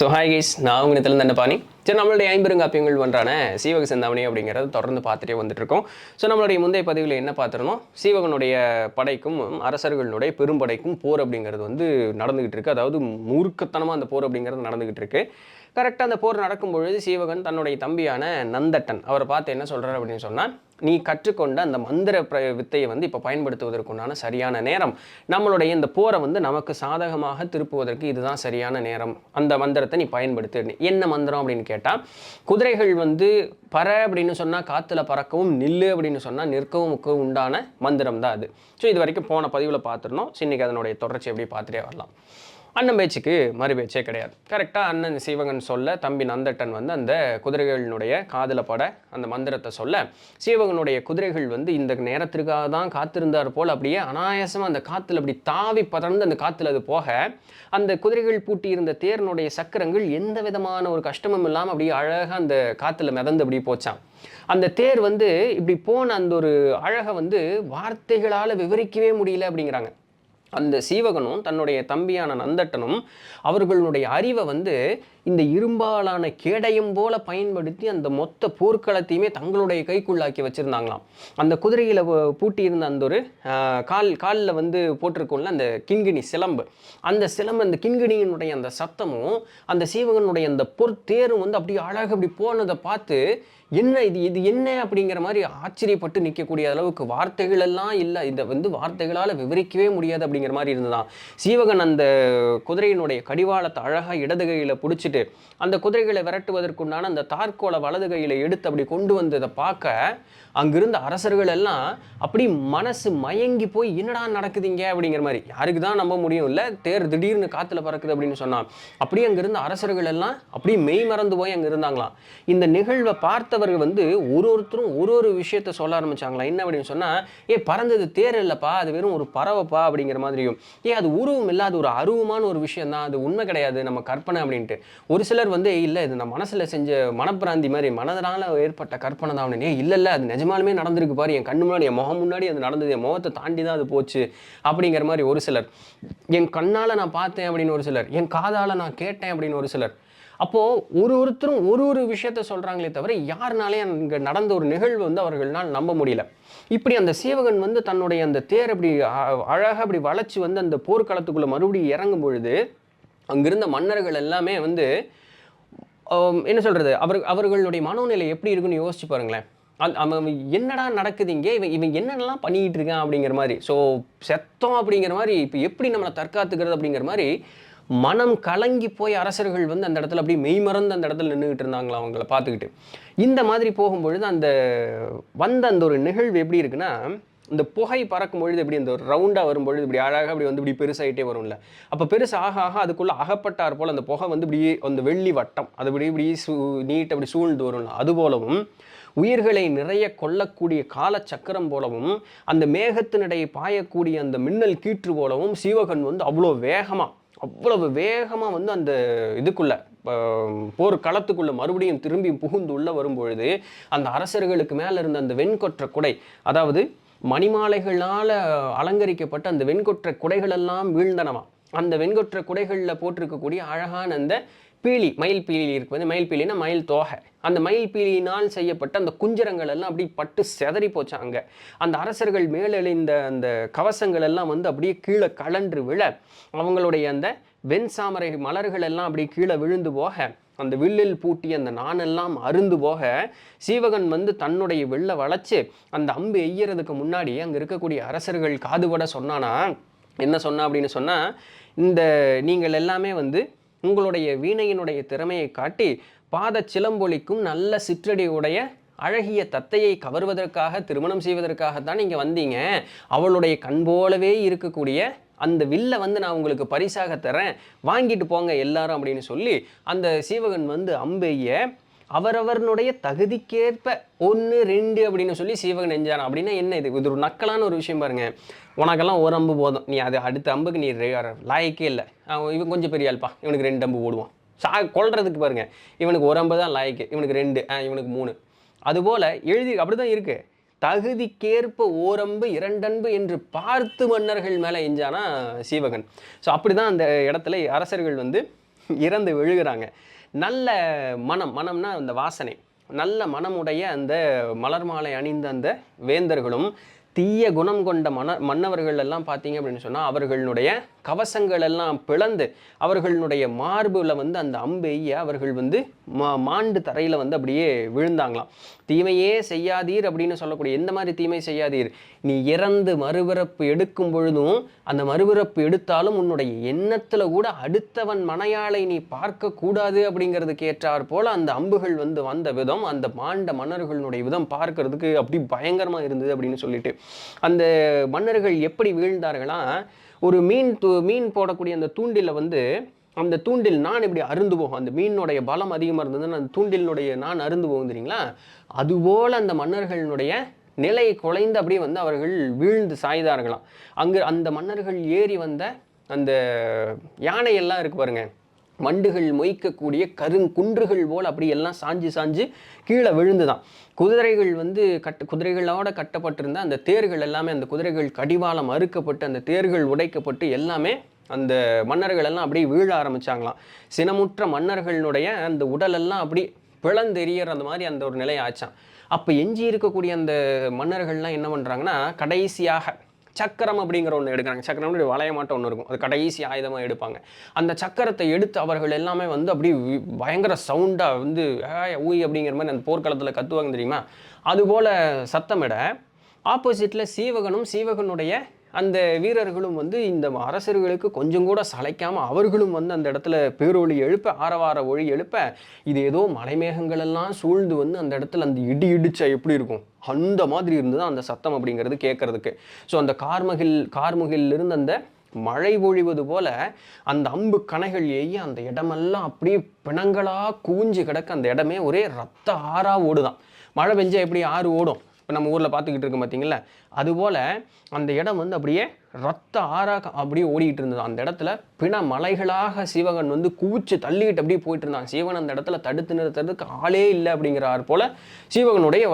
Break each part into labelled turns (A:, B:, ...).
A: So hi guys நான் உங்கள்கிட்ட இந்த பாணி சரி நம்மளுடைய ஐம்பெருங்காப்பியங்கள் ஒன்றான சீவக சிந்தாமணி அப்படிங்கிறத தொடர்ந்து பார்த்துட்டே வந்துட்டுருக்கோம். ஸோ நம்மளுடைய முந்தைய பதிவில் என்ன பார்த்துருந்தோம்? சீவகனுடைய படைக்கும் அரசர்களுடைய பெரும்படைக்கும் போர் அப்படிங்கிறது வந்து நடந்துகிட்டு இருக்கு. அதாவது மூர்க்கத்தனமாக அந்த போர் அப்படிங்கிறது நடந்துகிட்டு இருக்கு. கரெக்டாக அந்த போர் நடக்கும் பொழுது சீவகன் தன்னுடைய தம்பியான நந்தட்டன் அவரை பார்த்து என்ன சொல்கிறார் அப்படின்னு சொன்னால் நீ கற்றுக்கொண்ட அந்த மந்திர பிர வித்தையை வந்து இப்போ பயன்படுத்துவதற்குண்டான சரியான நேரம். நம்மளுடைய இந்த போரை வந்து நமக்கு சாதகமாக திருப்புவதற்கு இதுதான் சரியான நேரம். அந்த மந்திரத்தை நீ பயன்படுத்து. என்ன மந்திரம் அப்படின்னு கேட்டால் குதிரைகள் வந்து பற அப்படின்னு சொன்னால் காற்றுல பறக்கவும் நில்லு அப்படின்னு சொன்னால் நிற்கவும் உண்டான மந்திரம் தான் அது. ஸோ இது வரைக்கும் போன பதிவில் பார்த்துருந்தோம். ஸோ இன்னைக்கு அதனுடைய தொடர்ச்சி எப்படி பார்த்துட்டே வரலாம். அண்ணன் பேச்சுக்கு மறு பேச்சே கிடையாது. கரெக்டாக அண்ணன் சிவகன் சொல்ல தம்பி நந்தட்டன் வந்து அந்த குதிரைகளினுடைய காதில் பட அந்த மந்திரத்தை சொல்ல சீவகனுடைய குதிரைகள் வந்து இந்த நேரத்திற்காக தான் காத்திருந்தார் போல் அப்படியே அனாயாசமாக அந்த காற்றுல அப்படி தாவி பதர்ந்து அந்த காற்றுல அது போக அந்த குதிரைகள் பூட்டி இருந்த தேர்னுடைய சக்கரங்கள் எந்த விதமான ஒரு கஷ்டமும் இல்லாமல் அப்படியே அழகாக அந்த காற்றுல மிதந்து அப்படி போச்சான் அந்த தேர் வந்து இப்படி போன அந்த ஒரு அழகை வந்து வார்த்தைகளால் விவரிக்கவே முடியல அப்படிங்கிறாங்க. அந்த சீவகனும் தன்னுடைய தம்பியான நந்தட்டனும் அவர்களுடைய அறிவை வந்து இந்த இரும்பாலான கேடயம் போல பயன்படுத்தி அந்த மொத்த போர்க்களத்தையுமே தங்களுடைய கைக்குள்ளாக்கி வச்சுருந்தாங்களாம். அந்த குதிரையில் பூட்டியிருந்த அந்த ஒரு கால் காலில் வந்து போட்டிருக்கோம்ல அந்த கிண்கிணி சிலம்பு. அந்த சிலம்பு அந்த கிண்கிணியினுடைய அந்த சத்தமும் அந்த சீவகனுடைய அந்த பொற்தேரும் வந்து அப்படியே அழகாக அப்படி போனதை பார்த்து என்ன இது இது என்ன அப்படிங்கிற மாதிரி ஆச்சரியப்பட்டு நிற்கக்கூடிய அளவுக்கு வார்த்தைகள் எல்லாம் இல்லை. இதை வந்து வார்த்தைகளால் விவரிக்கவே முடியாது அப்படிங்கிற மாதிரி இருந்ததான் சீவகன் அந்த குதிரையினுடைய கடிவாளத்தை அழகாக இடது கையில் வச்சுட்டு அந்த குதிரைகளை விரட்டுவதற்குண்டான அந்த தார்கோலை வலது கையில் எடுத்து அப்படி கொண்டு வந்ததை பார்க்க அங்கிருந்த அரசர்கள் எல்லாம் அப்படி மனசு மயங்கி போய் என்னடா நடக்குதுங்க அப்படிங்கிற மாதிரி யாருக்கு தான் நம்ப முடியும் இல்லை தேர் திடீர்னு காற்றுல பறக்குது அப்படின்னு சொன்னான். அப்படியே அங்கிருந்த அரசர்கள் எல்லாம் அப்படியே மெய் மறந்து போய் அங்கே இருந்தாங்களாம். இந்த நிகழ்வை பார்த்தவர்கள் வந்து ஒரு ஒருத்தரும் ஒரு ஒரு விஷயத்த சொல்ல ஆரம்பிச்சாங்களா என்ன அப்படின்னு சொன்னால் ஏ பறந்தது தேர் இல்லைப்பா அது வெறும் ஒரு பறவைப்பா அப்படிங்கிற மாதிரியும். ஏ அது உருவம் இல்லாத ஒரு அருவமான ஒரு விஷயம் தான் அது உண்மை கிடையாது நம்ம கற்பனை அப்படின்ட்டு. ஒரு சிலர் வந்து இல்லை இது நான் மனசில் செஞ்ச மனப்பிராந்தி மாதிரி மனதனால் ஏற்பட்ட கற்பனை தான் அப்படின்னு. இல்லை இல்லை அது நிஜமாலுமே நடந்திருக்கு பாரு. என் கண்ணு முன்னாடி என் முகம் முன்னாடி அது நடந்தது. என் முகத்தை தாண்டி தான் அது போச்சு அப்படிங்கிற மாதிரி ஒரு சிலர். என் கண்ணால் நான் பார்த்தேன் அப்படின்னு ஒரு சிலர். என் காதால் நான் கேட்டேன் அப்படின்னு ஒரு சிலர். அப்போது ஒரு ஒருத்தரும் ஒரு ஒரு விஷயத்த சொல்கிறாங்களே தவிர யாருனாலே அங்கே நடந்த ஒரு நிகழ்வு வந்து அவர்களால் நம்ப முடியல. இப்படி அந்த சீவகன் வந்து தன்னுடைய அந்த தேர் அப்படி அழகாக அப்படி வளைச்சி வந்து அந்த போர்க்களத்துக்குள்ளே மறுபடியும் இறங்கும் பொழுது அங்கிருந்த மன்னர்கள் எல்லாமே வந்து என்ன சொல்கிறது அவர் அவர்களுடைய மனோநிலை எப்படி இருக்குன்னு யோசிச்சு பாருங்களேன். அது அவன் என்னடா நடக்குது இங்கே? இவன் இவன் என்னென்னலாம் பண்ணிக்கிட்டு இருக்கான் அப்படிங்கிற மாதிரி. ஸோ செத்தம் அப்படிங்கிற மாதிரி இப்போ எப்படி நம்மளை தற்காத்துக்கிறது அப்படிங்கிற மாதிரி மனம் கலங்கி போய் அரசர்கள் வந்து அந்த இடத்துல அப்படியே மெய்மறந்து அந்த இடத்துல நின்றுக்கிட்டு இருந்தாங்களா அவங்கள பார்த்துக்கிட்டு. இந்த மாதிரி போகும்பொழுது அந்த வந்த அந்த ஒரு நிகழ்வு எப்படி இருக்குன்னா இந்த புகை பறக்கும் பொழுது இப்படி இந்த ஒரு ரவுண்டாக வரும்பொழுது இப்படி அழகாக அப்படி வந்து இப்படி பெருசாகிட்டே வரும்ல. அப்போ பெருசு ஆக ஆக அதுக்குள்ளே அகப்பட்டார் போல் அந்த புகை வந்து இப்படி அந்த வெள்ளி வட்டம் அது இப்படி இப்படி சூ நீட் அப்படி சூழ்ந்து வரும்ல. அதுபோலவும் உயிர்களை நிறைய கொல்லக்கூடிய காலச்சக்கரம் போலவும் அந்த மேகத்தினிடையே பாயக்கூடிய அந்த மின்னல் கீற்று போலவும் சீவகன் வந்து அவ்வளோ வேகமாக அவ்வளவு வேகமாக வந்து அந்த இதுக்குள்ள போர் களத்துக்குள்ள மறுபடியும் திரும்பி புகுந்து உள்ள வரும்பொழுது அந்த அரசர்களுக்கு மேலே இருந்த அந்த வெண்கொற்ற குடை அதாவது மணிமாலைகளால் அலங்கரிக்கப்பட்ட அந்த வெண்கொற்ற குடைகளெல்லாம் வீழ்ந்தனமா அந்த வெண்கொற்ற குடைகளில் போட்டிருக்கக்கூடிய அழகான அந்த பீலி மயில் பீலி இருக்கு வந்து மயில் பீலினா மயில் தோகை. அந்த மயில் பீலியினால் செய்யப்பட்ட அந்த குஞ்சரங்கள் எல்லாம் அப்படியே பட்டு செதறி போச்சாங்க அந்த அரசர்கள் மேலெழுந்த அந்த கவசங்கள் எல்லாம் வந்து அப்படியே கீழே கலன்று விழ அவங்களுடைய அந்த வெண்சாமரை மலர்கள் எல்லாம் அப்படி கீழே விழுந்து போக அந்த வில்லில் பூட்டி அந்த நானெல்லாம் அருந்து போக சீவகன் வந்து தன்னுடைய வெள்ள வளைச்சு அந்த அம்பு எய்யறதுக்கு முன்னாடி அங்கே இருக்கக்கூடிய அரசர்கள் காதுபட சொன்னானா என்ன சொன்னா அப்படின்னு சொன்னால் இந்த நீங்கள் எல்லாமே வந்து உங்களுடைய வீணையினுடைய திறமையை காட்டி பாத சிலம்பொலிக்கும் நல்ல சிற்றடியுடைய அழகிய தத்தையை கவர்வதற்காக திருமணம் செய்வதற்காகத்தான் நீங்கள் வந்தீங்க. அவளுடைய கண் போலவே இருக்கக்கூடிய அந்த வில்லை வந்து நான் உங்களுக்கு பரிசாக தரேன் வாங்கிட்டு போங்க எல்லாரும் அப்படின்னு சொல்லி அந்த சீவகன் வந்து அம்பெய்ய அவரவர்களுடைய தகுதிக்கேற்ப ஒன்று ரெண்டு அப்படின்னு சொல்லி சீவகன் நெஞ்சான்? அப்படின்னா என்ன இது? இது ஒரு நக்கலான ஒரு விஷயம் பாருங்க. உனக்கெல்லாம் ஒரு அம்பு போதும். நீ அது அடுத்த அம்புக்கு நீ லாய்க்கே இல்லை. இவன் கொஞ்சம் பெரிய ஆள்ப்பா. இவனுக்கு ரெண்டு அம்பு போடுவான். சா கொள்றதுக்கு பாருங்க. இவனுக்கு ஒரு அம்பு தான் லாய்க்கு. இவனுக்கு ரெண்டு. ஆ, இவனுக்கு மூணு. அதுபோல் எழுதி அப்படிதான் இருக்கு. தகுதிக்கேற்ப ஓரம்பு இரண்டன்பு என்று பார்த்து மன்னர்கள் மேலே எஞ்சானா சீவகன். ஸோ அப்படி தான் அந்த இடத்துல அரசர்கள் வந்து இறந்து விழுகிறாங்க. நல்ல மனம் மனம்னா அந்த வாசனை. நல்ல மனமுடைய அந்த மலர் மாலை அணிந்த அந்த வேந்தர்களும் தீய குணம் கொண்ட மன மன்னவர்கள் எல்லாம் பார்த்தீங்க அப்படின்னு சொன்னால் அவர்களுடைய கவசங்கள் எல்லாம் பிளந்து அவர்களுடைய மார்பில் வந்து அந்த அம்பெய்ய அவர்கள் வந்து மா மாண்டு தரையில் வந்து அப்படியே விழுந்தாங்களாம். தீமையே செய்யாதீர் அப்படின்னு சொல்லக்கூடிய எந்த மாதிரி தீமை செய்யாதீர். நீ இறந்து மறுபிறப்பு எடுக்கும் பொழுதும் அந்த மறுபிறப்பு எடுத்தாலும் உன்னுடைய எண்ணத்தில் கூட அடுத்தவன் மனையாளை நீ பார்க்கக்கூடாது அப்படிங்கிறதுக்கு ஏற்றாற் போல் அந்த அம்புகள் வந்து வந்த விதம் அந்த மாண்ட மன்னர்களுடைய விதம் பார்க்கறதுக்கு அப்படி பயங்கரமாக இருந்தது அப்படின்னு சொல்லிட்டு. அந்த மன்னர்கள் எப்படி வீழ்ந்தார்களா? ஒரு மீன் தூ மீன் போடக்கூடிய அந்த தூண்டில வந்து அந்த தூண்டில் நான் இப்படி அருந்து போகும் அந்த மீனுடைய பலம் அதிகமாக இருந்ததுன்னா அந்த தூண்டிலினுடைய நான் அருந்து போகும் தெரியுங்களா? அதுபோல் அந்த மன்னர்களினுடைய நிலை குலைந்து அப்படியே வந்து அவர்கள் வீழ்ந்து சாய்தார்களாம் அங்கு அந்த மன்னர்கள் ஏறி வந்த அந்த யானையெல்லாம் இருக்கு பாருங்க. மண்டுகள் மொய்க்கக்கூடிய கருங்குன்றுகள் போல் அப்படி எல்லாம் சாஞ்சு சாஞ்சு கீழே விழுந்துதான். குதிரைகள் வந்து கட்ட குதிரைகளோட கட்டப்பட்டிருந்த அந்த தேர்கள் எல்லாமே அந்த குதிரைகள் கடிவாளம் அறுக்கப்பட்டு அந்த தேர்கள் உடைக்கப்பட்டு எல்லாமே அந்த மன்னர்கள் எல்லாம் அப்படியே வீழ ஆரம்பித்தாங்களாம் சினமுற்ற மன்னர்களுடைய அந்த உடலெல்லாம் அப்படி பிளந்தெரியற அந்த மாதிரி அந்த ஒரு நிலை ஆச்சான் அப்போ எஞ்சி இருக்கக்கூடிய அந்த மன்னர்கள்லாம் என்ன பண்ணுறாங்கன்னா கடைசியாக சக்கரம் அப்படிங்கிற ஒன்று எடுக்கிறாங்க. சக்கரம் அப்படி வளைய மாட்டம் ஒன்று இருக்கும். அது கடைசி ஆயுதமாக எடுப்பாங்க. அந்த சக்கரத்தை எடுத்து அவர்கள் எல்லாமே வந்து அப்படி வி- பயங்கர சவுண்டாக வந்து ஊய் அப்படிங்கிற மாதிரி அந்த போர்க்களத்தில் கத்துவாங்க தெரியுமா? அதுபோல் சத்தமிட ஆப்போசிட்டில் சீவகனும் சீவகனுடைய அந்த வீரர்களும் வந்து இந்த அரசர்களுக்கு கொஞ்சம் கூட சளைக்காமல் அவர்களும் வந்து அந்த இடத்துல பேரொழி எழுப்ப ஆரவார ஒளி எழுப்ப இது ஏதோ மலைமேகங்கள் எல்லாம் சூழ்ந்து வந்து அந்த இடத்துல அந்த இடி இடிச்சா எப்படி இருக்கும்? அந்த மாதிரி இருந்தது அந்த சத்தம் அப்படிங்கிறது கேட்கறதுக்கு. ஸோ அந்த கார்மகில் கார்முகிலிருந்து அந்த மழை பொழிவது போல அந்த அம்பு கணைகள் எய்ய அந்த இடமெல்லாம் அப்படியே பிணங்களாக குவிஞ்சு கிடக்க அந்த இடமே ஒரே ரத்த ஆறா ஓடுதான். மழை பெஞ்சா எப்படி ஆறு ஓடும்? இப்போ நம்ம ஊரில் பார்த்துக்கிட்டு இருக்கோம் பார்த்தீங்களா? அதுபோல் அந்த இடம் வந்து அப்படியே ரத்த ஆறாக அப்படியே ஓடிக்கிட்டு இருந்தது. அந்த இடத்துல பிண மலைகளாக சிவகன் வந்து குவிச்சு தள்ளிக்கிட்டு அப்படியே போயிட்டு இருந்தான். சிவன் அந்த இடத்துல தடுத்து நிறுத்துறதுக்கு ஆளே இல்லை அப்படிங்கிறார் போல் சிவகனுடைய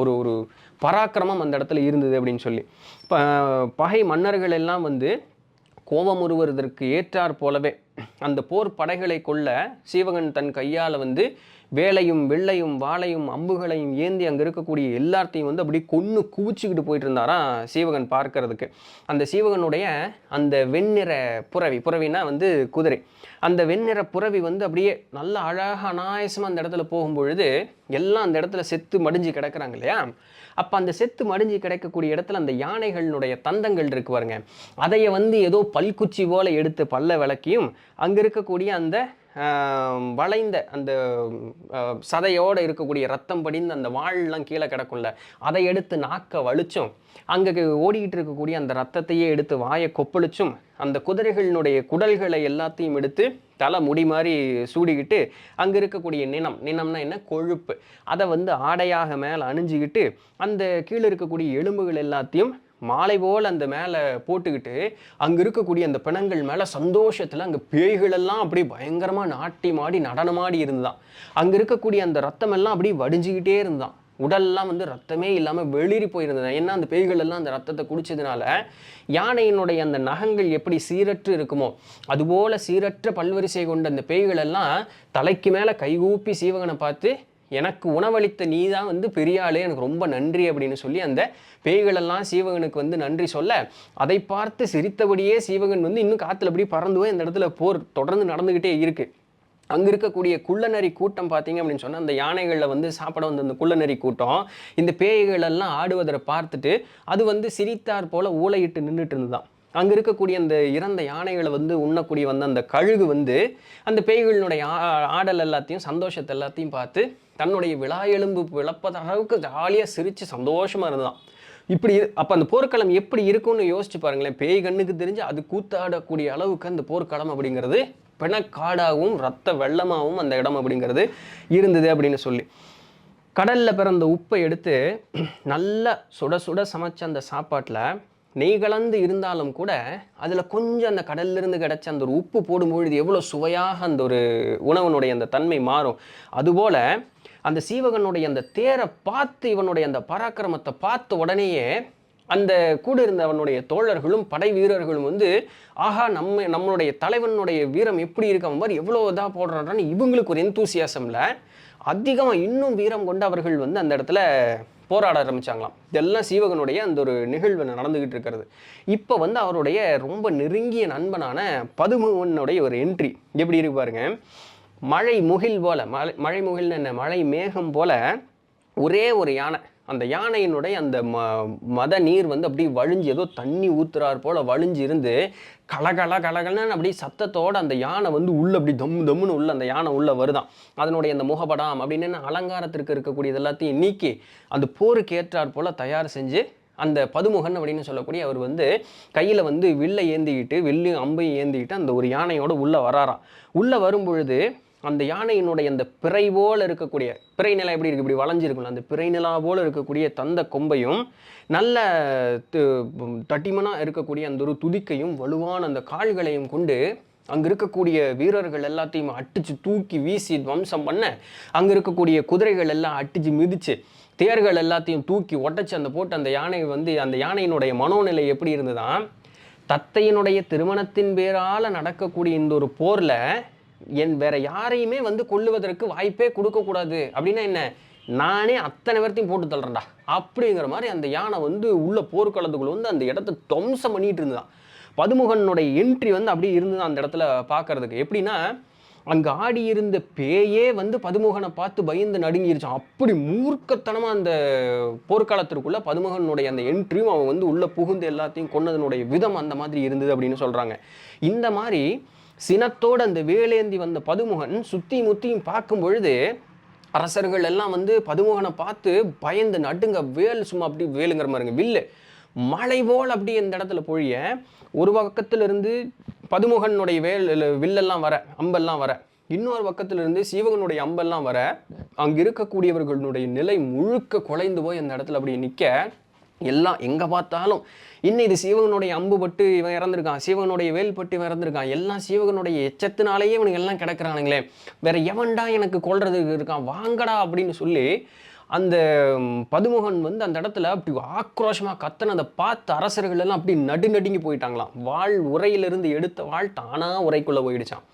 A: ஒரு ஒரு பராக்கிரமம் அந்த இடத்துல இருந்தது அப்படின்னு சொல்லி. இப்போ பகை மன்னர்கள் எல்லாம் வந்து கோபமுறுவதற்கு ஏற்றாற் போலவே அந்த போர் படைகளை கொள்ள சீவகன் தன் கையால் வந்து வேலையும் வெள்ளையும் வாழையும் அம்புகளையும் ஏந்தி அங்கே இருக்கக்கூடிய எல்லாத்தையும் வந்து அப்படியே கொன்று குவிச்சுக்கிட்டு போயிட்டு இருந்தாராம் சீவகன் பார்க்கறதுக்கு. அந்த சீவகனுடைய அந்த வெண்ணிற புறவி புறவினா வந்து குதிரை. அந்த வெண்ணிற புறவி வந்து அப்படியே நல்ல அழகாக அனாயசமாக அந்த இடத்துல போகும்பொழுது எல்லாம் அந்த இடத்துல செத்து மடிஞ்சு கிடக்குறாங்க இல்லையா? அப்போ அந்த செத்து மடிஞ்சு கிடைக்கக்கூடிய இடத்துல அந்த யானைகளினுடைய தந்தங்கள் இருக்கு பாருங்க. அதையே வந்து ஏதோ பல்குச்சி போல எடுத்து பல்ல விளக்கியும் அங்கே இருக்கக்கூடிய அந்த வளைந்த அந்த சதையோடு இருக்கக்கூடிய ரத்தம் படிந்த அந்த வாள்லாம் கீழே கிடக்கும்ல அதை எடுத்து நாக்க வலிச்சும் அங்கே ஓடிக்கிட்டு இருக்கக்கூடிய அந்த ரத்தத்தையே எடுத்து வாயை கொப்பளிச்சும் அந்த குதிரைகளினுடைய குடல்களை எல்லாத்தையும் எடுத்து தலை முடி மாதிரி சூடிக்கிட்டு அங்கே இருக்கக்கூடிய நினம் நினம்னா என்ன? கொழுப்பு. அதை வந்து ஆடையாக மேலே அணிஞ்சிக்கிட்டு அந்த கீழே இருக்கக்கூடிய எலும்புகள் எல்லாத்தையும் மாலை போல் அந்த மேலே போட்டுக்கிட்டு அங்கே இருக்கக்கூடிய அந்த பிணங்கள் மேலே சந்தோஷத்தில் அங்கே பேய்கள் எல்லாம் அப்படி பயங்கரமாக நாட்டியமாடி நடனமாடி இருந்தான். அங்கே இருக்கக்கூடிய அந்த ரத்தம் எல்லாம் அப்படி வடிஞ்சிக்கிட்டே இருந்தான். உடல்லாம் வந்து ரத்தமே இல்லாமல் வெளிரி போயிருந்தேன் ஏன்னா அந்த பேய்கள் எல்லாம் அந்த ரத்தத்தை குடிச்சதுனால யானையினுடைய அந்த நகங்கள் எப்படி சீரற்று இருக்குமோ அதுபோல் சீரற்ற பல்வரிசை கொண்ட அந்த பேய்கள் எல்லாம் தலைக்கு மேலே கைகூப்பி சீவகனை பார்த்து எனக்கு உணவளித்த நீ தான் வந்து பெரிய ஆளு எனக்கு ரொம்ப நன்றி அப்படின்னு சொல்லி அந்த பேய்களெல்லாம் சீவகனுக்கு வந்து நன்றி சொல்ல அதை பார்த்து சிரித்தபடியே சீவகன் வந்து இன்னும் காற்றுல அப்படியே பறந்து போய் அந்த இடத்துல போர் தொடர்ந்து நடந்துக்கிட்டே இருக்குது அங்கே இருக்கக்கூடிய குள்ளநரி கூட்டம் பார்த்தீங்க அப்படின்னு சொன்னால் அந்த யானைகளில் வந்து சாப்பிட வந்த அந்த குள்ளநரி கூட்டம் இந்த பேய்கள் எல்லாம் ஆடுவதை பார்த்துட்டு அது வந்து சிரித்தார் போல ஊளையிட்டு நின்றுட்டு இருந்துதான் அங்கே இருக்கக்கூடிய அந்த இறந்த யானைகளை வந்து உண்ணக்கூடிய வந்த அந்த கழுகு வந்து அந்த பேய்களினுடைய ஆ- ஆடல் எல்லாத்தையும் சந்தோஷத்தை எல்லாத்தையும் பார்த்து தன்னுடைய விழா எலும்பு விளப்பத அளவுக்கு ஜாலியாக சிரித்து சந்தோஷமாக இருந்தான். இப்படி அப்போ அந்த போர்க்களம் எப்படி இருக்கும்னு யோசிச்சு பாருங்களேன். பேய் கண்ணுக்கு தெரிஞ்சு அது கூத்தாடக்கூடிய அளவுக்கு அந்த போர்க்களம் அப்படிங்கிறது பிணக்காடாகவும் ரத்த வெள்ளமாகவும் அந்த இடம் அப்படிங்கிறது இருந்தது அப்படின்னு சொல்லி. கடலில் பிறந்த உப்பை எடுத்து நல்லா சுட சுட சமைச்ச அந்த சாப்பாட்டில் நெய் கலந்து இருந்தாலும் கூட அதில் கொஞ்சம் அந்த கடல்லிருந்து கிடச்ச அந்த ஒரு உப்பு போடும்பொழுது எவ்வளோ சுவையாக அந்த ஒரு உணவனுடைய அந்த தன்மை மாறும். அதுபோல் அந்த சீவகனுடைய அந்த தேரை பார்த்து இவனுடைய அந்த பராக்கிரமத்தை பார்த்த உடனேயே அந்த கூட இருந்தவனுடைய தோழர்களும் படை வீரர்களும் வந்து ஆஹா நம்ம நம்மளுடைய தலைவனுடைய வீரம் எப்படி இருக்க? மாதிரி எவ்வளோ இதாக போடுறான்னு இவங்களுக்கு ஒரு எந்தூசியாசமில் அதிகமாக இன்னும் வீரம் கொண்டு அவர்கள் வந்து அந்த இடத்துல போராட ஆரம்பித்தாங்களாம் இதெல்லாம் சீவகனுடைய அந்த ஒரு நிகழ்வு நடந்துக்கிட்டு இருக்கிறது. இப்போ வந்து அவருடைய ரொம்ப நெருங்கிய நண்பனான பதுமுவனுடைய ஒரு என்ட்ரி எப்படி இருக்கு பாருங்க. மழை முகில் போல மழை மழை முகில்னு என்ன? மழை மேகம் போல ஒரே ஒரு யானை. அந்த யானையினுடைய அந்த ம மத நீர் வந்து அப்படியே வழிஞ்சு ஏதோ தண்ணி ஊத்துறார் போல் வழிஞ்சு இருந்து கலகல கலகலன்னு அப்படியே சத்தத்தோடு அந்த யானை வந்து உள்ள அப்படி தம் தம்முன்னு உள்ள அந்த யானை உள்ள வருதான். அதனுடைய அந்த முகபடம் அப்படின்னு அலங்காரத்திற்கு இருக்கக்கூடியது எல்லாத்தையும் நீக்கி அந்த போருக்கு ஏற்றாற் போல் தயார் செஞ்சு அந்த பதுமுகன் அப்படின்னு சொல்லக்கூடிய அவர் வந்து கையில் வந்து வில்லை ஏந்திக்கிட்டு வில்லையும் அம்பையும் ஏந்திக்கிட்டு அந்த ஒரு யானையோட உள்ளே வராராம். உள்ளே வரும்பொழுது அந்த யானையினுடைய அந்த பிறை போல் இருக்கக்கூடிய பிறை நிலா எப்படி இருக்குது இப்படி வளைஞ்சிருக்கும்ல அந்த பிறை நிலா போல் இருக்கக்கூடிய தந்த கொம்பையும் நல்ல தட்டிமனாக இருக்கக்கூடிய அந்த ஒரு துதிக்கையும் வலுவான அந்த கால்களையும் கொண்டு அங்கே இருக்கக்கூடிய வீரர்கள் எல்லாத்தையும் அட்டிச்சு தூக்கி வீசி துவம்சம் பண்ண அங்கே இருக்கக்கூடிய குதிரைகள் எல்லாம் அட்டிச்சு மிதிச்சு தேர்கள் எல்லாத்தையும் தூக்கி உடைச்சு அந்த போட்டு அந்த யானை வந்து அந்த யானையினுடைய மனோநிலை எப்படி இருந்ததுதான் தத்தையினுடைய திருமணத்தின் பேரால் நடக்கக்கூடிய இந்த ஒரு போரில் என் வேற யாரையுமே வந்து கொள்ளுவதற்கு வாய்ப்பே கொடுக்கக்கூடாது. அப்படின்னா என்ன? நானே அத்தனை பேர்த்தையும் போட்டு தள்ளுறேன்டா. அப்படிங்கிற மாதிரி அந்த யானை வந்து உள்ள போர்க்களத்துக்குள்ள வந்து அந்த இடத்த துவம்சம் பண்ணிட்டு இருந்துதான் பதுமுகனுடைய என்ட்ரி வந்து அப்படியே இருந்தது அந்த இடத்துல பார்க்கறதுக்கு எப்படின்னா அங்கே ஆடி இருந்த பேயே வந்து பதுமுகனை பார்த்து பயந்து நடுங்கிருச்சான் அப்படி மூர்க்கத்தனமாக அந்த போர்க்காலத்திற்குள்ள பதுமுகனுடைய அந்த என்ட்ரியும் அவன் வந்து உள்ளே புகுந்து எல்லாத்தையும் கொன்னதனுடைய விதம் அந்த மாதிரி இருந்தது அப்படின்னு சொல்கிறாங்க இந்த மாதிரி சினத்தோடு அந்த வேலேந்தி வந்த பதுமுகன் சுத்தி முத்தியும் பார்க்கும் பொழுது அரசர்கள் எல்லாம் வந்து பதுமுகனை பார்த்து பயந்து நடுங்க வேல் சும்மா அப்படி வேலுங்கிற மாதிரிங்க வில்லு மழை போல் அப்படி இந்த இடத்துல பொழிய ஒரு பக்கத்திலிருந்து பதுமுகனுடைய வேல் வில்லெல்லாம் வர அம்பெல்லாம் வர. இன்னொரு பக்கத்திலிருந்து சிவகனுடைய அம்பெல்லாம் வர. அங்கே இருக்கக்கூடியவர்களுடைய நிலை முழுக்க குலைந்து போய் அந்த இடத்துல அப்படி நிற்க எல்லாம் எங்கே பார்த்தாலும் இன்னும் இது சிவகனுடைய அம்பு பட்டு இவன் இறந்துருக்கான் சிவகனுடைய வேல் பட்டு இவன் இறந்துருக்கான் எல்லாம் சிவகனுடைய எச்சத்தினாலேயே இவனுக்கு எல்லாம் கிடக்குறானுங்களே. வேற எவன்டா எனக்கு கொள்றதுக்கு இருக்கான் வாங்கடா அப்படின்னு சொல்லி அந்த பதுமுகன் வந்து அந்த இடத்துல அப்படி ஆக்ரோஷமாக கத்தனதை பார்த்து அரசர்கள் எல்லாம் அப்படி நடு நடுங்கி போயிட்டாங்களாம். வாழ் உரையிலிருந்து எடுத்த வாழ் தானாக உரைக்குள்ளே போயிடுச்சான்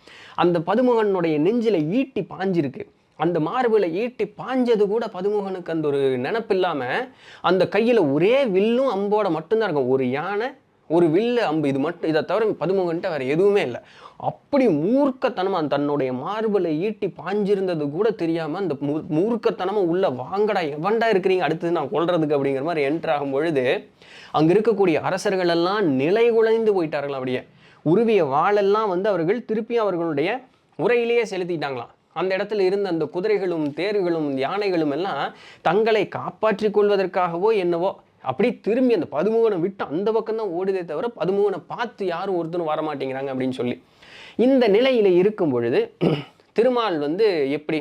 A: அந்த பதுமுகனுடைய நெஞ்சில ஈட்டி பாஞ்சிருக்கு. அந்த மார்பில் ஈட்டி பாஞ்சது கூட பதுமுகனுக்கு அந்த ஒரு நினப்பு இல்லாமல் அந்த கையில் ஒரே வில்லும் அம்போட மட்டும்தான் இருக்கும். ஒரு யானை ஒரு வில்லு அம்பு இது மட்டும் இதை தவிர பதுமுகன்ட்ட வேறு எதுவுமே இல்லை. அப்படி மூர்க்கத்தனமாக தன்னுடைய மார்பில் ஈட்டி பாஞ்சிருந்தது கூட தெரியாமல் அந்த மூ மூர்க்கத்தனமாக உள்ள வாங்கடா எவன்டா இருக்கிறீங்க அடுத்தது நான் கொள்றதுக்கு அப்படிங்கிற மாதிரி என்ட்ரு ஆகும் பொழுது அங்கே இருக்கக்கூடிய அரசர்கள் எல்லாம் நிலை குலைந்து போயிட்டார்கள் அப்படியே. உருவிய வாளெல்லாம் வந்து அவர்கள் திருப்பியும் அவர்களுடைய உரையிலேயே செலுத்திட்டாங்களாம். அந்த இடத்துல இருந்த அந்த குதிரைகளும் தேர்களும் யானைகளும் எல்லாம் தங்களை காப்பாற்றி கொள்வதற்காகவோ என்னவோ அப்படி திரும்பி அந்த பதுமுகனை விட்டு அந்த பக்கம் தான் ஓடுதே தவிர பதுமுகனை பார்த்து யாரும் ஒருத்தரும் வர மாட்டேங்கிறாங்க அப்படின்னு சொல்லி. இந்த நிலையில் இருக்கும் பொழுது திருமால் வந்து எப்படி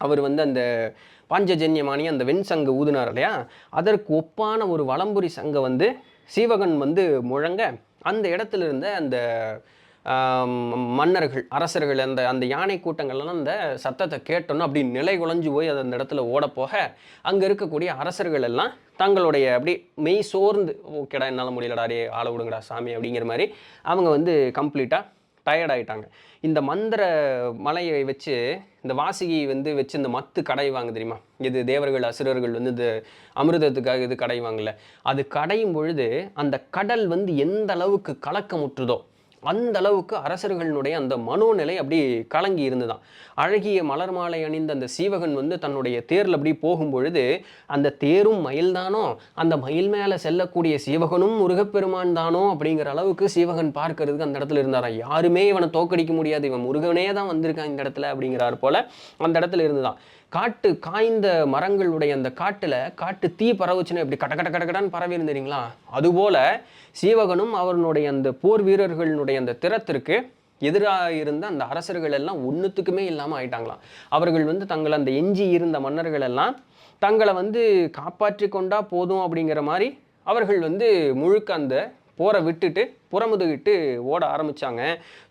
A: அவர் வந்து அந்த பாஞ்சஜன்யமானி அந்த வெண் சங்கு ஊதுனார் இல்லையா? அதற்கு ஒப்பான ஒரு வளம்புரி சங்கை வந்து சீவகன் வந்து முழங்க அந்த இடத்துல இருந்த அந்த மன்னர்கள் அரசர்கள் அந்த அந்த யானை கூட்டங்கள்லாம் அந்த சத்தத்தை கேட்டோன்னு அப்படி நிலை குலைஞ்சு போய் அது அந்த இடத்துல ஓடப்போக அங்கே இருக்கக்கூடிய அரசர்கள் எல்லாம் தங்களுடைய அப்படி மெய் சோர்ந்து ஓகேடா என்னால் முடியலடா டே ஆள விடுங்கடா சாமி அப்படிங்கிற மாதிரி அவங்க வந்து கம்ப்ளீட்டாக டயர்டாயிட்டாங்க இந்த மந்திர மலையை வச்சு இந்த வாசிகி வந்து வச்சு இந்த மத்து கடைவாங்க தெரியுமா? இது தேவர்கள் அசுரர்கள் வந்து இந்த அமிர்தத்துக்காக இது கடைவாங்கல்ல அது கடையும் பொழுது அந்த கடல் வந்து எந்த அளவுக்கு கலக்கமுற்றுதோ அந்த அளவுக்கு அரசர்களுடைய அந்த மனோநிலை அப்படி கலங்கி இருந்துதான். அழகிய மலர் மாலை அணிந்த அந்த சீவகன் வந்து தன்னுடைய தேரில் அப்படி போகும்பொழுது அந்த தேரும் மயில் தானோ அந்த மயில் மேலே செல்லக்கூடிய சீவகனும் முருகப்பெருமான் தானோ அப்படிங்கிற அளவுக்கு சீவகன் பார்க்கறதுக்கு அந்த இடத்துல இருந்தாராம். யாருமே இவனை தோக்கடிக்க முடியாது. இவன் முருகனே தான் வந்திருக்கான் இந்த இடத்துல அப்படிங்கிறார் போல அந்த இடத்துல இருந்துதான். காட்டு காய்ந்த மரங்களுடைய அந்த காட்டில் காட்டு தீ பரவுச்சுன்னா இப்படி கட கட கட பரவி இருந்தீங்களா அதுபோல சீவகனும் அவனுடைய அந்த போர் வீரர்களுடைய அந்த திறத்திற்கு எதிராக இருந்த அந்த அரசர்கள் எல்லாம் ஒன்றுத்துக்குமே இல்லாமல் ஆயிட்டாங்களாம். அவர்கள் வந்து தங்களை அந்த எஞ்சி இருந்த மன்னர்கள் எல்லாம் தங்களை வந்து காப்பாற்றி கொண்டா போதும் அப்படிங்கிற மாதிரி அவர்கள் வந்து முழுக்க அந்த போரை விட்டுட்டு புறமுதுகிட்டு ஓட ஆரம்பித்தாங்க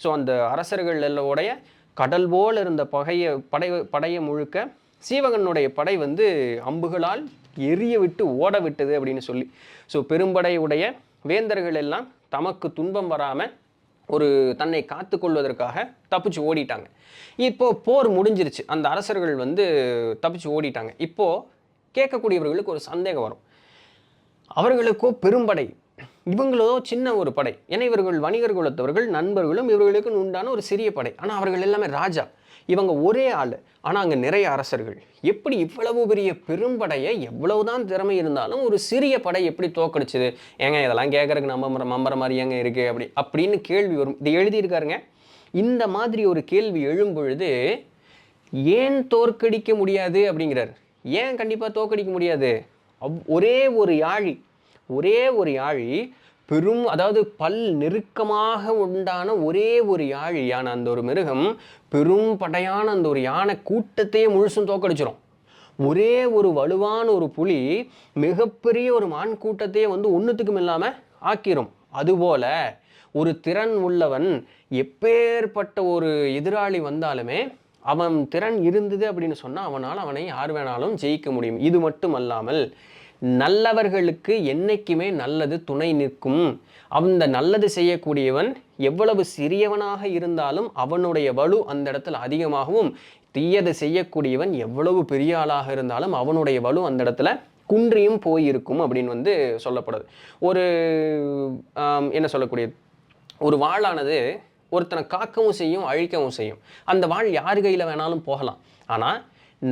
A: ஸோ அந்த அரசர்கள் எல்லோடைய கடல் போல் இருந்த பகையை படை படையை முழுக்க சீவகனுடைய படை வந்து அம்புகளால் எரிய விட்டு ஓட விட்டது அப்படின்னு சொல்லி. ஸோ பெரும்படையுடைய வேந்தர்கள் எல்லாம் தமக்கு துன்பம் வராமல் ஒரு தன்னை காத்து கொள்வதற்காக தப்பிச்சு ஓடிட்டாங்க. இப்போது போர் முடிஞ்சிருச்சு. அந்த அரசர்கள் வந்து தப்பிச்சு ஓடிட்டாங்க. இப்போது கேட்கக்கூடியவர்களுக்கு ஒரு சந்தேகம் வரும். அவர்களுக்கோ பெரும்படை இவங்களோ சின்ன ஒரு படை. ஏன்னா இவர்கள் வணிகர் குலத்தவர்கள் நண்பர்களும் இவர்களுக்கு உண்டான ஒரு சிறிய படை. ஆனால் அவர்கள் எல்லாமே ராஜா. இவங்க ஒரே ஆள். ஆனால் அங்கே நிறைய அரசர்கள். எப்படி இவ்வளவு பெரிய பெரும்படையை எவ்வளவுதான் திறமை இருந்தாலும் ஒரு சிறிய படை எப்படி தோக்கடிச்சுது? ஏங்க இதெல்லாம் கேட்கறதுக்கு நம்ம மம்பர மாதிரி ஏங்க இருக்குது அப்படி அப்படின்னு கேள்வி வரும். இது எழுதியிருக்காருங்க இந்த மாதிரி ஒரு கேள்வி எழும்பொழுது ஏன் தோற்கடிக்க முடியாது அப்படிங்கிறார். ஏன் கண்டிப்பாக தோற்கடிக்க முடியாது? அவ் ஒரே ஒரு யாழி ஒரே ஒரு யாழி பெரும் அதாவது பல் நெருக்கமாக உண்டான ஒரே ஒரு யாழியான அந்த ஒரு மிருகம் பெரும் படையான அந்த ஒரு யானை கூட்டத்தையே முழுசும் தோக்கடிச்சிரும். ஒரே ஒரு வலுவான ஒரு புலி மிகப்பெரிய ஒரு மான் கூட்டத்தையே வந்து ஒன்றுத்துக்கும் இல்லாமல் ஆக்கிரும். அதுபோல ஒரு திறன் உள்ளவன் எப்பேற்பட்ட ஒரு எதிராளி வந்தாலுமே அவன் திறன் இருந்தது அப்படின்னு சொன்னால் அவனால் அவனை யார் வேணாலும் ஜெயிக்க முடியும். இது மட்டும் அல்லாமல் நல்லவர்களுக்கு என்னைக்குமே நல்லது துணை நிற்கும். அந்த நல்லது செய்யக்கூடியவன் எவ்வளவு சிறியவனாக இருந்தாலும் அவனுடைய வலு அந்த இடத்துல அதிகமாகவும் தீயது செய்யக்கூடியவன் எவ்வளவு பெரிய ஆளாக இருந்தாலும் அவனுடைய வலு அந்த இடத்துல குன்றியும் போயிருக்கும் அப்படின்னு வந்து சொல்லப்படுது. ஒரு என்ன சொல்லக்கூடிய ஒரு வாளானது ஒருத்தனை காக்கவும் செய்யும் அழிக்கவும் செய்யும். அந்த வாழ் யார் கையில் வேணாலும் போகலாம். ஆனால்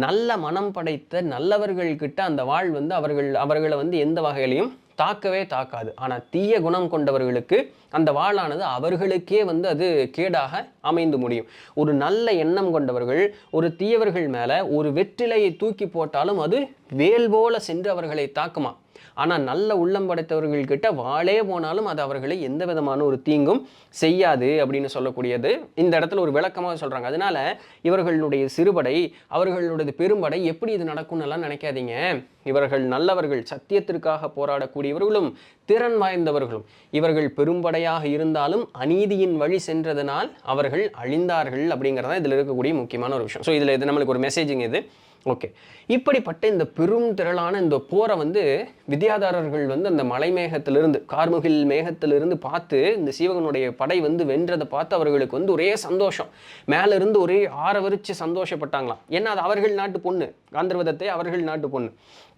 A: நல்ல மனம் படைத்த நல்லவர்கள்கிட்ட அந்த வாழ் வந்து அவர்கள் அவர்களை வந்து எந்த வகையிலையும் தாக்கவே தாக்காது. ஆனால் தீய குணம் கொண்டவர்களுக்கு அந்த வாளானது அவர்களுக்கே வந்து அது கேடாக அமைந்து முடியும். ஒரு நல்ல எண்ணம் கொண்டவர்கள் ஒரு தீயவர்கள் மேலே ஒரு வெற்றிலையை தூக்கி போட்டாலும் அது வேல் போல சென்று அவர்களை தாக்குமா? ஆனால் நல்ல உள்ளம் படைத்தவர்கள்கிட்ட வாளே போனாலும் அது அவர்களை எந்த விதமான ஒரு தீங்கும் செய்யாது அப்படின்னு சொல்லக்கூடியது. இந்த இடத்துல ஒரு விளக்கமாக சொல்கிறாங்க அதனால இவர்களுடைய சிறுபடை அவர்களுடைய பெரும்படை எப்படி இது நடக்கும்னு எல்லாம் நினைக்காதீங்க. இவர்கள் நல்லவர்கள் சத்தியத்திற்காக போராடக்கூடியவர்களும் திறன் வாய்ந்தவர்களும். இவர்கள் பெரும்படையாக இருந்தாலும் அநீதியின் வழி சென்றதனால் அவர்கள் அழிந்தார்கள் அப்படிங்கிறதான் இதில் இருக்கக்கூடிய முக்கியமான ஒரு விஷயம். ஸோ இதில் இது நம்மளுக்கு ஒரு மெசேஜிங் இது. ஓகே. இப்படிப்பட்ட இந்த பெரும் திரளான இந்த போரை வந்து வித்யாதாரர்கள் வந்து அந்த மலை மேகத்திலிருந்து கார்முகில் மேகத்திலிருந்து பார்த்து இந்த சீவகனுடைய படை வந்து வென்றதை பார்த்து அவர்களுக்கு வந்து ஒரே சந்தோஷம். மேலிருந்து ஒரே ஆரவரிச்சு சந்தோஷப்பட்டாங்களாம். ஏன்னா அது அவர்கள் நாட்டு பொண்ணு. காந்திரவதத்தை அவர்கள் நாட்டு பொண்ணு.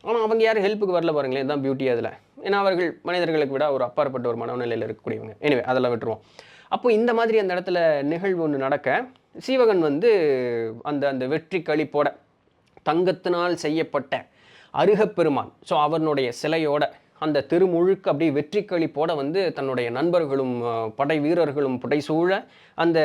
A: ஆனால் அவங்க யாரும் ஹெல்ப்புக்கு வரல பாருங்களேன். தான் பியூட்டி அதில். ஏன்னா அவர்கள் மனிதர்களுக்கு விட ஒரு அப்பாற்பட்ட ஒரு மனநிலையில் இருக்கக்கூடியவங்க. எனவே அதெல்லாம் விட்டுருவோம். அப்போ இந்த மாதிரி அந்த இடத்துல நிகழ்வு ஒன்று நடக்க சீவகன் வந்து அந்த அந்த வெற்றி களிப்போட தங்கத்தினால் செய்யப்பட்ட அருகப்பெருமான். ஸோ அவனுடைய சிலையோட அந்த திருமுழுக்கு அப்படியே வெற்றி களிப்போட வந்து தன்னுடைய நண்பர்களும் படை வீரர்களும் புடைசூழ அந்த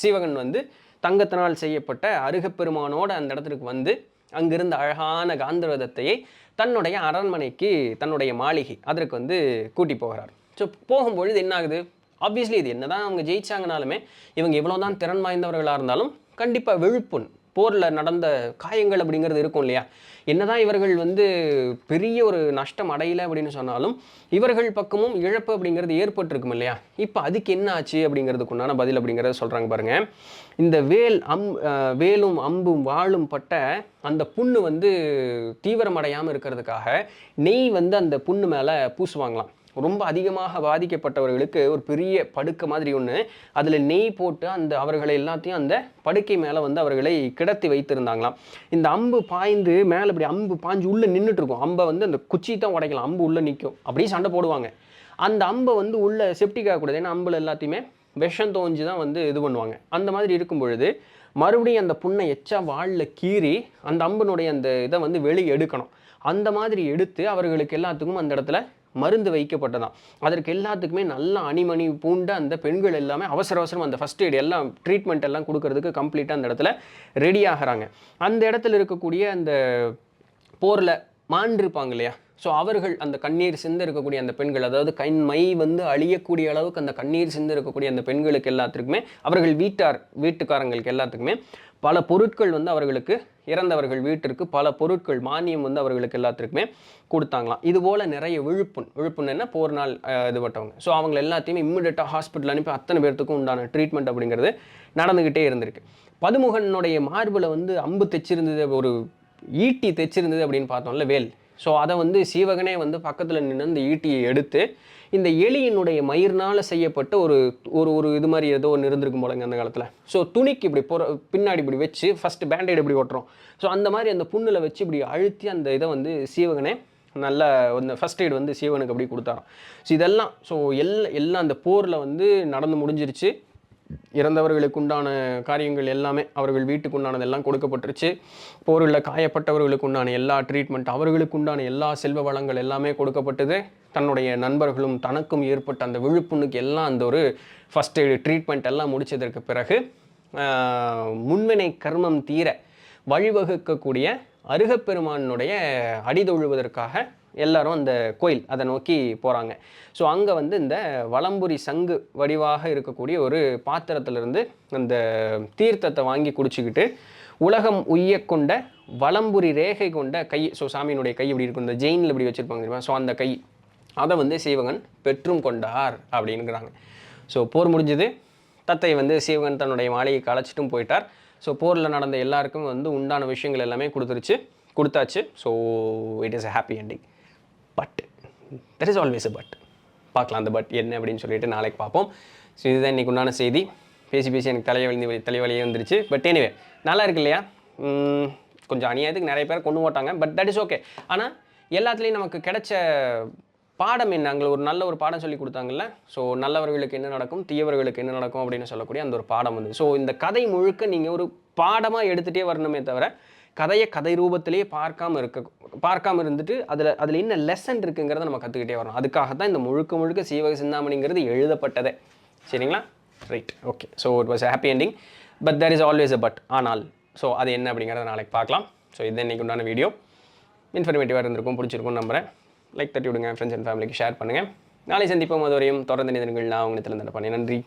A: சீவகன் வந்து தங்கத்தினால் செய்யப்பட்ட அருகப்பெருமானோட அந்த இடத்துக்கு வந்து அங்கிருந்த அழகான காந்தரதத்தையை தன்னுடைய அரண்மனைக்கு தன்னுடைய மாளிகை அதற்கு வந்து கூட்டி போகிறார். ஸோ போகும்பொழுது என்ன ஆகுது ஆப்வியஸ்லி இது என்னதான் அவங்க ஜெயிச்சாங்கனாலுமே இவங்க எவ்வளோதான் திறன் வாய்ந்தவர்களாக இருந்தாலும் கண்டிப்பாக விழுப்புண் போரில் நடந்த காயங்கள் அப்படிங்கிறது இருக்கும் இல்லையா? என்னதான் இவர்கள் வந்து பெரிய ஒரு நஷ்டம் அடையலை அப்படின்னு சொன்னாலும் இவர்கள் பக்கமும் இழப்பு அப்படிங்கிறது ஏற்பட்டிருக்கும் இல்லையா? இப்போ அதுக்கு என்ன ஆச்சு அப்படிங்கிறதுக்கு உண்டான பதில் அப்படிங்கிறத சொல்கிறாங்க பாருங்கள் இந்த வேல் அம் வேலும் அம்பும் வாளும் பட்ட அந்த புண்ணு வந்து தீவிரமடையாமல் இருக்கிறதுக்காக நெய் வந்து அந்த புண்ணு மேலே பூசுவாங்களாம். ரொம்ப அதிகமாக பாதிக்கப்பட்டவர்களுக்கு ஒரு பெரிய படுக்கை மாதிரி ஒன்று அதில் நெய் போட்டு அந்த அவர்களை எல்லாத்தையும் அந்த படுக்கை மேலே வந்து அவர்களை கிடத்தி வைத்திருந்தாங்களாம். இந்த அம்பு பாய்ந்து மேலே இப்படி அம்பு பாய்ஞ்சு உள்ளே நின்றுட்டு இருக்கும். அம்பை வந்து அந்த குச்சி தான் உடைக்கலாம். அம்பு உள்ளே நிற்கும் அப்படியே சண்டை போடுவாங்க. அந்த அம்பை வந்து உள்ளே செப்டிக் ஆகக்கூடாது. ஏன்னா அம்பில் எல்லாத்தையுமே விஷம் தோஞ்சு தான் வந்து இது பண்ணுவாங்க. அந்த மாதிரி இருக்கும் பொழுது மறுபடியும் அந்த புண்ணை எச்சா வாளில் கீறி அந்த அம்பினுடைய அந்த இதை வந்து வெளியே எடுக்கணும். அந்த மாதிரி எடுத்து அவர்களுக்கு எல்லாத்துக்கும் அந்த இடத்துல மருந்து வைக்கப்பட்டதாம். அதற்கு எல்லாத்துக்குமே நல்ல அணிமணி பூண்ட அந்த பெண்கள் எல்லாமே அவசர அவசரம் அந்த ஃபஸ்ட் எய்ட் எல்லாம் ட்ரீட்மெண்ட் எல்லாம் கொடுக்கறதுக்கு கம்ப்ளீட்டாக அந்த இடத்துல ரெடி ஆகிறாங்க. அந்த இடத்துல இருக்கக்கூடிய அந்த போரில் மாண்டிருப்பாங்க இல்லையா? ஸோ அவர்கள் அந்த கண்ணீர் சிந்து இருக்கக்கூடிய அந்த பெண்கள் அதாவது கண் மை வந்து அழியக்கூடிய அளவுக்கு அந்த கண்ணீர் சிந்து இருக்கக்கூடிய அந்த பெண்களுக்கு எல்லாத்துக்குமே அவர்கள் வீட்டார் வீட்டுக்காரங்களுக்கு எல்லாத்துக்குமே பல பொருட்கள் வந்து அவர்களுக்கு இறந்தவர்கள் வீட்டிற்கு பல பொருட்கள் மானியம் வந்து அவர்களுக்கு எல்லாத்துக்குமே கொடுத்தாங்களாம். இது போல் நிறைய விழுப்புண் விழுப்புண் என்ன? போர் நாள் இதுபட்டவங்க ஸோ அவங்க எல்லாத்தையுமே இம்மிடியட்டாக ஹாஸ்பிட்டல் அனுப்பி அத்தனை பேர்த்துக்கும் உண்டான ட்ரீட்மெண்ட் அப்படிங்கிறது நடந்துக்கிட்டே இருந்திருக்கு. பதுமுகனுடைய மார்பில் வந்து அம்பு தைச்சிருந்தது ஒரு ஈட்டி தைச்சிருந்தது அப்படின்னு பார்த்தோம்ல வேல். ஸோ அதை வந்து சீவகனே வந்து பக்கத்தில் நின்று அந்த ஈட்டியை எடுத்து இந்த எலியினுடைய மயிர்னால் செய்யப்பட்ட ஒரு ஒரு ஒரு இது மாதிரி ஏதோ ஒன்று இருந்திருக்கும் போலங்க அந்த காலத்தில். ஸோ துணிக்கு இப்படி போகிற பின்னாடி இப்படி வச்சு ஃபஸ்ட்டு பேண்டேட் இப்படி ஓட்டுறோம். ஸோ அந்த மாதிரி அந்த புண்ணில் வச்சு இப்படி அழுத்தி அந்த இதை வந்து சீவகனே நல்ல இந்த ஃபஸ்ட் எய்டு வந்து சீவனுக்கு அப்படி கொடுத்தாராம். ஸோ இதெல்லாம் ஸோ எல்லா எல்லாம் அந்த போரில் வந்து நடந்து முடிஞ்சிருச்சு. இறந்தவர்களுக்கு உண்டான காரியங்கள் எல்லாமே அவர்கள் வீட்டுக்கு உண்டானதெல்லாம் கொடுக்கப்பட்டுருச்சு. போரில் காயப்பட்டவர்களுக்கு உண்டான எல்லா ட்ரீட்மெண்ட் அவர்களுக்கு உண்டான எல்லா செல்வ வளங்கள் எல்லாமே கொடுக்கப்பட்டது. தன்னுடைய நண்பர்களும் தனக்கும் ஏற்பட்ட அந்த விழுப்புண்ணுக்கு எல்லாம் அந்த ஒரு ஃபஸ்ட் எய்டு ட்ரீட்மெண்ட் எல்லாம் முடித்ததற்கு பிறகு முன்வினை கர்மம் தீர வழிவகுக்கக்கூடிய அருகப்பெருமானுடைய அடிதொழுவதற்காக எல்லாரும் அந்த கோயில் அதை நோக்கி போகிறாங்க ஸோ அங்கே வந்து இந்த வளம்புரி சங்கு வடிவாக இருக்கக்கூடிய ஒரு பாத்திரத்திலிருந்து அந்த தீர்த்தத்தை வாங்கி குடிச்சுக்கிட்டு உலகம் உய்ய கொண்ட வளம்புரி ரேகை கொண்ட கை ஸோ சாமியினுடைய கை இப்படி இருக்கும்? இந்த ஜெயினில் இப்படி வச்சுருப்பாங்க தெரியுமா? ஸோ அந்த கை. அதை வந்து சீவகன் பெற்றும் கொண்டார் அப்படிங்கிறாங்க. ஸோ போர் முடிஞ்சது. தத்தை வந்து சீவகன் தன்னுடைய மாளிகைக்கு அழைச்சிட்டும் போயிட்டார். ஸோ போரில் நடந்த எல்லாருக்கும் வந்து உண்டான விஷயங்கள் எல்லாமே கொடுத்துருச்சு கொடுத்தாச்சு. So it is a happy ending but there is always a but பார்க்கலாம் அந்த பட் என்ன அப்படின்னு சொல்லிட்டு நாளைக்கு பார்ப்போம். ஸோ இதுதான் இன்றைக்கு உண்டான செய்தி. பேசி பேசி எனக்கு தலைவலி தலைவலியே வந்துருச்சு. பட் எனிவே நல்லா இருக்கு இல்லையா? கொஞ்சம் அநியாயத்துக்கு நிறைய பேர் கொண்டு போட்டாங்க. பட் தட் இஸ் ஓகே ஆனால் எல்லாத்துலேயும் நமக்கு கிடைச்ச பாடம் என்ன? அங்கே ஒரு நல்ல ஒரு பாடம் சொல்லி கொடுத்தாங்கல்ல? ஸோ நல்லவர்களுக்கு என்ன நடக்கும்? தீயவர்களுக்கு என்ன நடக்கும்? அப்படின்னு சொல்லக்கூடிய அந்த ஒரு பாடம் வந்து. ஸோ இந்த கதை முழுக்க நீங்கள் ஒரு பாடமாக எடுத்துகிட்டே வரணுமே தவிர கதையை கதை ரூபத்திலேயே பார்க்காம இருக்க பார்க்காம இருந்துட்டு அதில் அதில் என்ன லெசன் இருக்குங்கிறத நம்ம கற்றுக்கிட்டே வரணும். அதுக்காக தான் இந்த முழுக்க முழுக்க சீவக சிந்தாமணிங்கிறது எழுதப்பட்டதே. சரிங்களா? Right okay so it was happy ending but there is always a but ஆனால் ஸோ அது என்ன அப்படிங்கிறத நாளைக்கு பார்க்கலாம். ஸோ இது இன்னைக்கு உண்டான வீடியோ இன்ஃபர்மேட்டிவாக இருந்திருக்கும் பிடிச்சிருக்கும் நம்புறேன். லைக் தட்டி விடுங்க ஃப்ரெண்ட்ஸ் அண்ட் ஃபேமிலிக்கு ஷேர் பண்ணுங்கள் நாளை சந்திப்போம் அது வரையும் தொடர்ந்து நிதன்கள் நான் அவங்க திறந்து
B: பண்ணேன் நன்றி